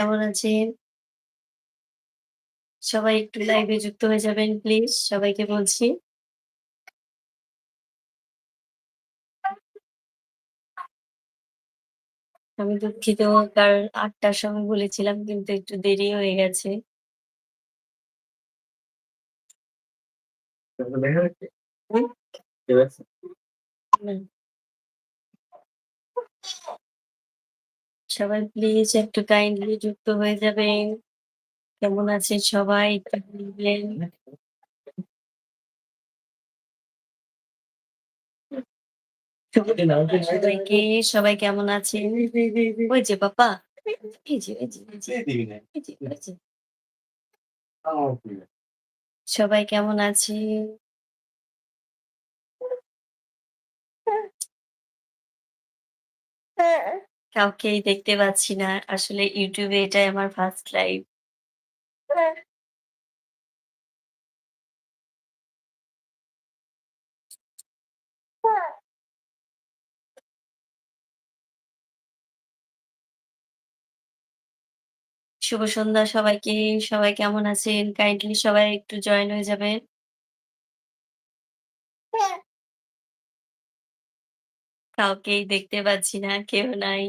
কেমন আছেন? সবাই একটু লাইভে যুক্ত হয়ে যাবেন প্লিজ। সবাইকে বলছি। আমি দুঃখিত কারণ ৮ টার সময় বলেছিলাম কিন্তু একটু দেরি হয়ে গেছে। হুম? সবাই প্লিজ একটু কাইন্ডলি যুক্ত হয়ে যাবেন। কেমন আছে সবাই একটু বলবেন। সবাই কেমন আছেন? ওই যে যে, সবাই কেমন আছেন? কাউকেই দেখতে পাচ্ছি না। আসলে এ এটাই আমার ফার্স্ট লাইভ। শুভ সন্ধ্যা সবাইকে। সবাই কেমন আছেন? কাইন্ডলি সবাই একটু জয়েন হয়ে যাবেন। কাউকেই দেখতে পাচ্ছি না, কেউ নাই।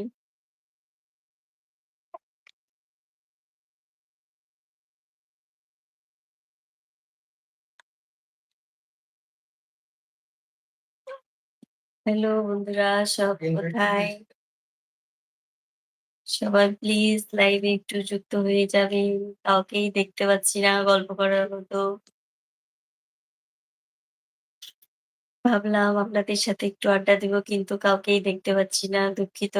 হ্যালো বন্ধুরা, সব কোথায়? সবাই প্লিজ লাইভে একটু যুক্ত হয়ে যাবেন। কাউকেই দেখতে পাচ্ছি না গল্প করার মতো। ভাবলাম আপনাদের সাথে একটু আড্ডা দিব কিন্তু কাউকেই দেখতে পাচ্ছি না, দুঃখিত।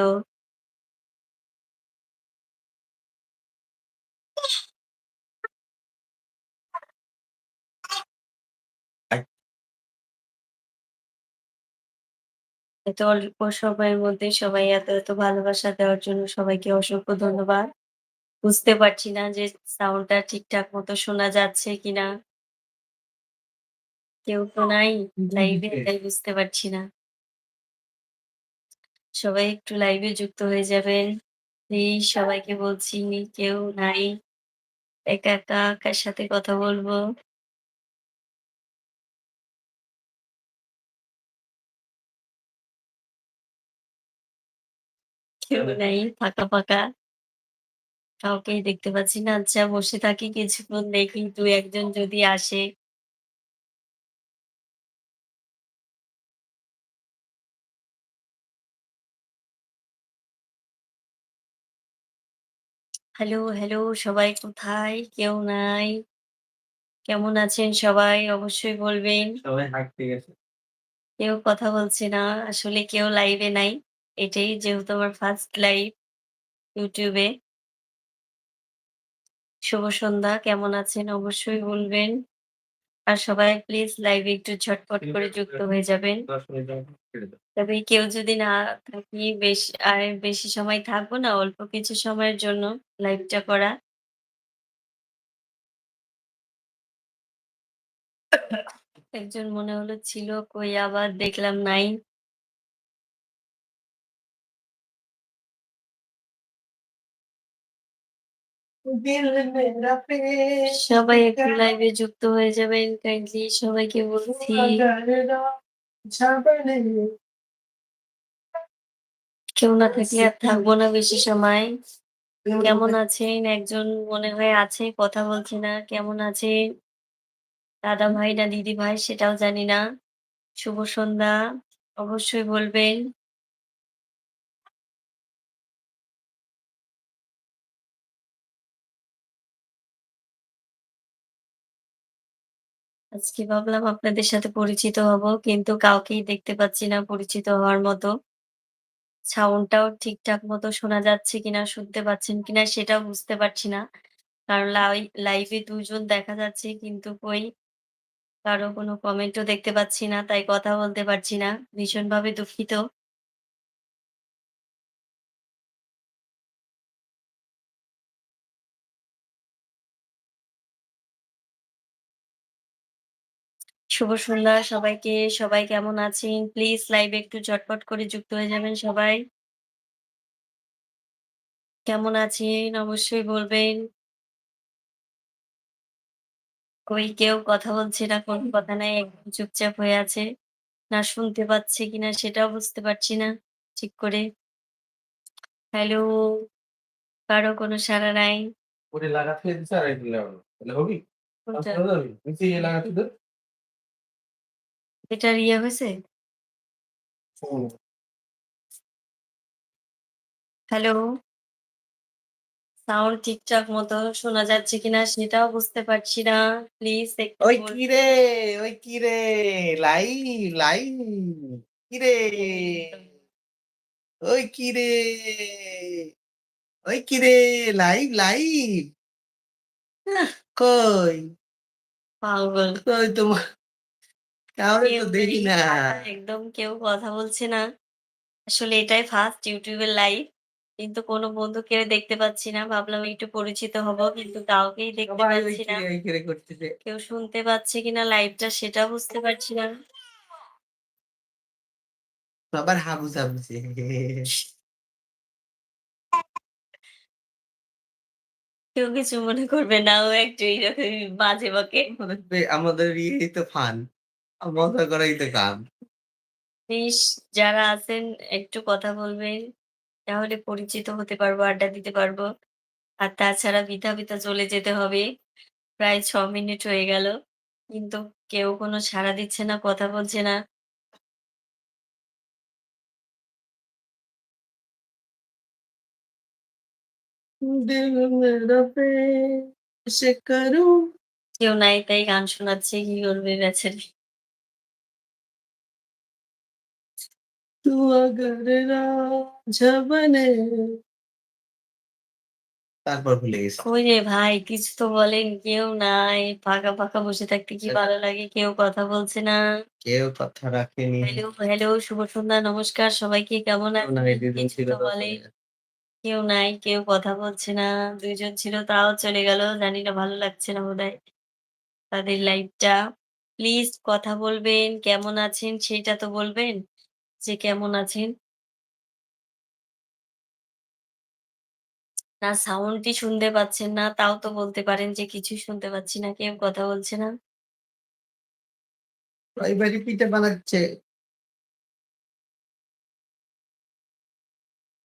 এত অল্প সময়ের মধ্যে সবাই এত, এত ভালোবাসা দেওয়ার জন্য সবাইকে অসংখ্য ধন্যবাদ। বুঝতে পারছি না যে সাউন্ডটা ঠিকঠাক মতো শোনা যাচ্ছে কিনা। কেউ তো নাই লাইভে তাই বুঝতে পারছি না। সবাই একটু লাইভে যুক্ত হয়ে যাবেন। প্লিজ সবাইকে বলছি কেউ নাই। একা, একা কার সাথে কথা বলব? কেউ নাই, ফাঁকা, ফাঁকা। কাউকেই দেখতে পাচ্ছি না। আচ্ছা বসে থাকি কিছুক্ষণ দেখি ২-১ জন যদি আসে। হ্যালো, হ্যালো সবাই কোথায়? কেউ নাই। কেমন আছেন সবাই? অবশ্যই বলবেন। সবাই হাঁটতে গেছে। কেউ কথা বলছে না। আসলে কেউ লাইভে নাই। এটাই যেহেতু আমার ফার্স্ট লাইভ ইউটিউবে এ। শুভ সন্ধ্যা। কেমন আছেন? অবশ্যই বলবেন। আর সবাই প্লিজ লাইভে একটু ঝটপট করে যুক্ত হয়ে যাবেন। ১০ মিনিট ছেড়ে দাও। তবে কেউ যদি না থাকি বেশ আর বেশি সময় থাকব না। অল্প কিছু সময়ের জন্য লাইভটা করা। একজন মনে হলো ছিল, কই আবার দেখলাম নাই। সবাই একটু লাইভে যুক্ত হয়ে যাবেন কাইন্ডলি সবাইকে বলছি। কেউ না থাকলে আর থাকব না বেশি সময়। কেমন আছেন? একজন মনে হয় আছে, কথা বলছে না। কেমন আছেন? দাদা ভাই না দিদি ভাই সেটাও জানি না। শুভ সন্ধ্যা। অবশ্যই বলবেন। আজকে ভাবলাম আপনাদের সাথে পরিচিত হব। কিন্তু কাউকেই দেখতে পাচ্ছি না পরিচিত হওয়ার মতো। সাউন্ডটাও ঠিকঠাক মতো শোনা যাচ্ছে কিনা, শুনতে পাচ্ছেন কিনা সেটাও বুঝতে পারছি না। কারণ লাই লাইভে ২ জন দেখা যাচ্ছে কিন্তু কই কারও কোনো কমেন্টও দেখতে পাচ্ছি না। তাই কথা বলতে পারছি না। ভীষণভাবে দুঃখিত। শুভ সন্ধ্যা সবাইকে। সবাই কেমন আছেন? প্লিজ লাইভে একটু ঝটপট করে যুক্ত হয়ে যাবেন সবাই। কেমন আছেন অবশ্যই বলবেন। কই কেউ কথা বলছে না, কোনো কথা নাই। একদম চুপচাপ হয়ে আছে। না শুনতে পাচ্ছে কিনা সেটাও বুঝতে পারছি না ঠিক করে। হ্যালো, কারও কোনো সাড়া নাই। লাগাতে দিছে আর এটা লাগানো। তাহলে হবি? কোনটা? যাবি? নিচে লাগাতে দে। এটার ইয়ে হয়েছে? হ্যালো? সাউন্ড ঠিকঠাক মতো শোনা যাচ্ছে কিনা সেটাও বুঝতে পারছি না। প্লিজ ওই বল কিরে ওই কিরে লাইভ লাইভ কিরে ওই কিরে ওই কিরে লাইভ লাইভ আহ! কই পাগল। কই তোমার কেউ তো দেখি না একদম কেউ কথা বলছে না। আসলে এটাই ফার্স্ট ইউটিউবের লাইভ। কিন্তু কোনো বন্ধুকেও দেখতে পাচ্ছি না। ভাবলাম একটু পরিচিত হব কিন্তু কাউকেই দেখতে সবাই ওই পাচ্ছি না। কিরে করতেছে কেউ শুনতে পাচ্ছে কিনা লাইভটা সেটা বুঝতে পারছি না। সবার হাবুসাবুসি কেউ কিছু মনে করবে না। ও একটু এরকমই বাজে বকে। আমাদের ইয়েই তো ফান মজা করাই তো কাম প্লিজ যারা আছেন একটু কথা বলবেন। তাহলে পরিচিত হতে পারব, আড্ডা দিতে পারব। আর তাছাড়া বৃথা, বৃথা চলে যেতে হবে। প্রায় ছ মিনিট হয়ে গেল। কিন্তু কেউ কোনো সাড়া দিচ্ছে না, কথা বলছে না। কেউ নাই তাই গান শোনাচ্ছে। কি করবে বেচারি? तू अगर राजा बने তারপর ভুলে গেছি কই রে ভাই কিছু তো বলেন, কেউ নাই। ফাঁকা, ফাঁকা বসে থাকতে কি ভালো লাগে। কেউ কথা বলছে না। কেউ কথা রাখেনি হ্যালো, হ্যালো, শুভ সন্ধ্যা, নমস্কার সবাইকে কেমন কেউ নাই, আছেন? দুজন কিছু ছিল তো তো বলেন। চলে গেছে। কেউ নাই, কেউ কথা বলছে না। ২ জন ছিল তাও চলে গেল। জানি না ভালো লাগছে না বোধহয় তাদের লাইভটা। প্লিজ কথা বলবেন, কেমন আছেন সেইটা তো বলবেন যে কেমন আছেন? না সাউন্ডটি শুনতে পাচ্ছেন না, তাও তো বলতে পারেন যে কিছু শুনতে পাচ্ছি না। কেউ কথা বলছে না। পিঠা বানাচ্ছে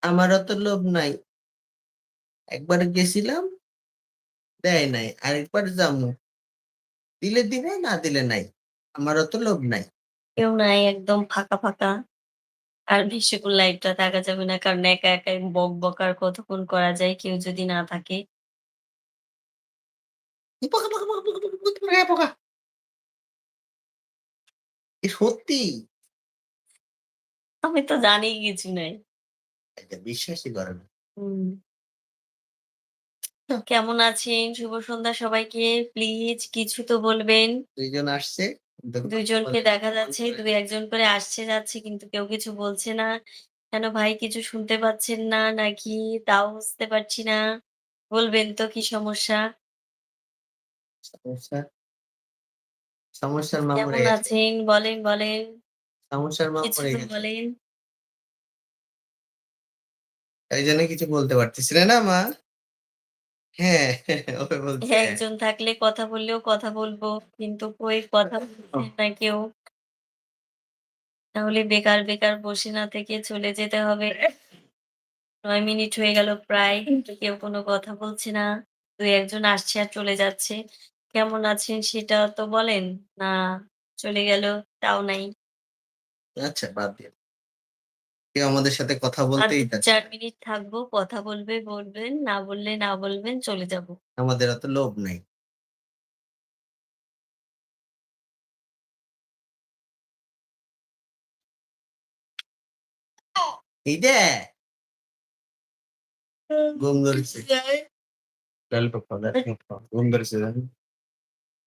আমারও তো লোভ নাই একবার গেছিলাম দেয় নাই আরেকবার যাব দিলে দিবে না দিলে নাই আমারও তো লোভ নাই কেউ নাই একদম ফাঁকা, ফাঁকা। আর বেশিক্ষণ লাইভটা থাকা যাবে না। কারণ একা, একাই বক আর কতক্ষণ করা যায় কেউ যদি না থাকে। পোকা, পোকা, পোকা, পোকা, পোকা, পোকা, পোকা, পোকা। সত্যি আমি তো জানি কিছু নাই। বিশ্বাসই করে না কেমন আছেন? শুভ সন্ধ্যা সবাইকে। প্লিজ কিছু তো বলবেন। দুইজন আসছে কিন্তু ২ জনকে বলে- দেখা যাচ্ছে। দুই একজন করে আসছে যাচ্ছে কিন্তু কেউ কিছু বলছে না। কেন ভাই কিছু শুনতে পাচ্ছেন না নাকি তাও বুঝতে পারছি না। বলবেন তো কি সমস্যা? সমস্যা সমস্যার মা কেমন আছেন? বলেন, বলেন। সমস্যার মা কিছু তো বলেন। এই জন্য কিছু বলতে পারতেছিলে না মা হ্যাঁ বলছে একজন থাকলে কথা বললেও কথা বলব। কিন্তু কই কথা বলছে না কেউ। তাহলে বেকার, বেকার বসে না থেকে চলে যেতে হবে। ৯ মিনিট হয়ে গেল প্রায়। কেউ কোনো কথা বলছে না। ২-১ জন আসছে আর চলে যাচ্ছে। কেমন আছেন সেটা তো বলেন। না চলে গেল তাও নাই। আচ্ছা বাদ দিয়ে কেউ আমাদের সাথে কথা আর বলতেই ৪ না। মিনিট থাকব। কথা বলবে বলবেন, না বললে না বলবেন চলে যাব। আমাদের অত লোভ নাই এই যে ঘুম ধরেছে ঘুম ধরেছে জানো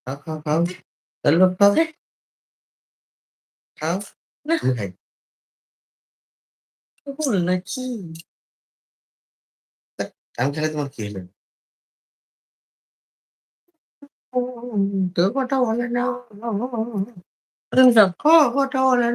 খাও খাও খাও ললিপপ খাও খাও না। আমি খাই ভুল নাকি? আমি খেলে তোমার কি হলো কথা বলে না কথা বলে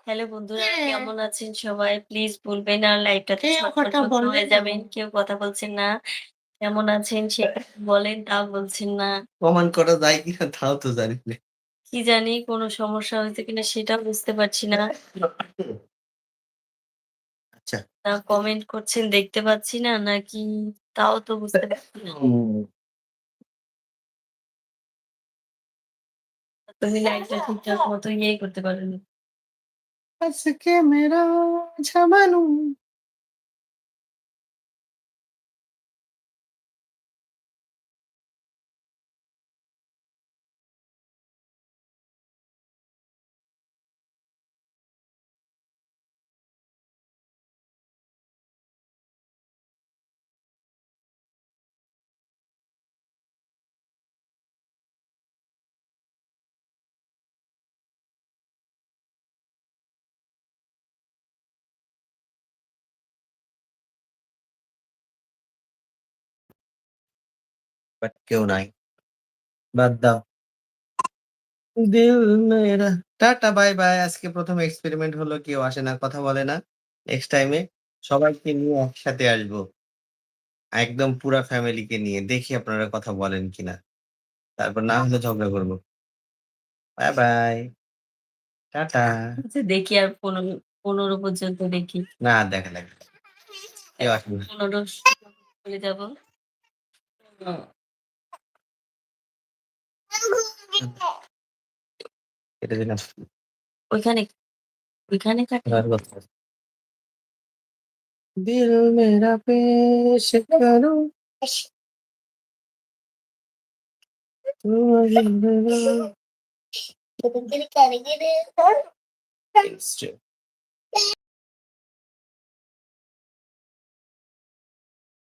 হ্যালো বন্ধুরা হ্যাঁ। কেমন আছেন সবাই? প্লিজ ভুলবেন না লাইভটাতে কেউ ঝটপট কথা হয়ে। যাবেন। কেউ কথা বলছেন না। কেমন আছেন সেটা বলেন তাও বলছেন না। প্রমাণ করা যায় কিনা তাও তো জানি না কি জানি কোনো সমস্যা হয়েছে কিনা সেটাও বুঝতে পারছি না। আচ্ছা না কমেন্ট করছেন দেখতে পাচ্ছি না নাকি তাও তো বুঝতে পারছি না। তুমি লাইভটা ঠিকঠাক মতো ইয়ে করতে পারোনি। আজকে মেরা জামানু বাট কেউ নাই। বাদ দাও। দিল মেরা। Tata bye bye. আজকে প্রথম এক্সপেরিমেন্ট হলো কেউ আসে না কথা বলে না। নেক্সট টাইমে সবাইকে নিয়ে একসাথে আসব। একদম পুরা ফ্যামিলিকে নিয়ে। দেখি আপনারা কথা বলেন কিনা। তারপর না হলে ঝগড়া করব। Bye bye. টাটা। আচ্ছা দেখি আর ১৫ ১৫ পর্যন্ত দেখি। না আর দেখা লাগবে ১৫ চলে যাব। কেটে দিলাম। ওইখানে ওইখানে। দিল মেরা পেশ করো। তোমার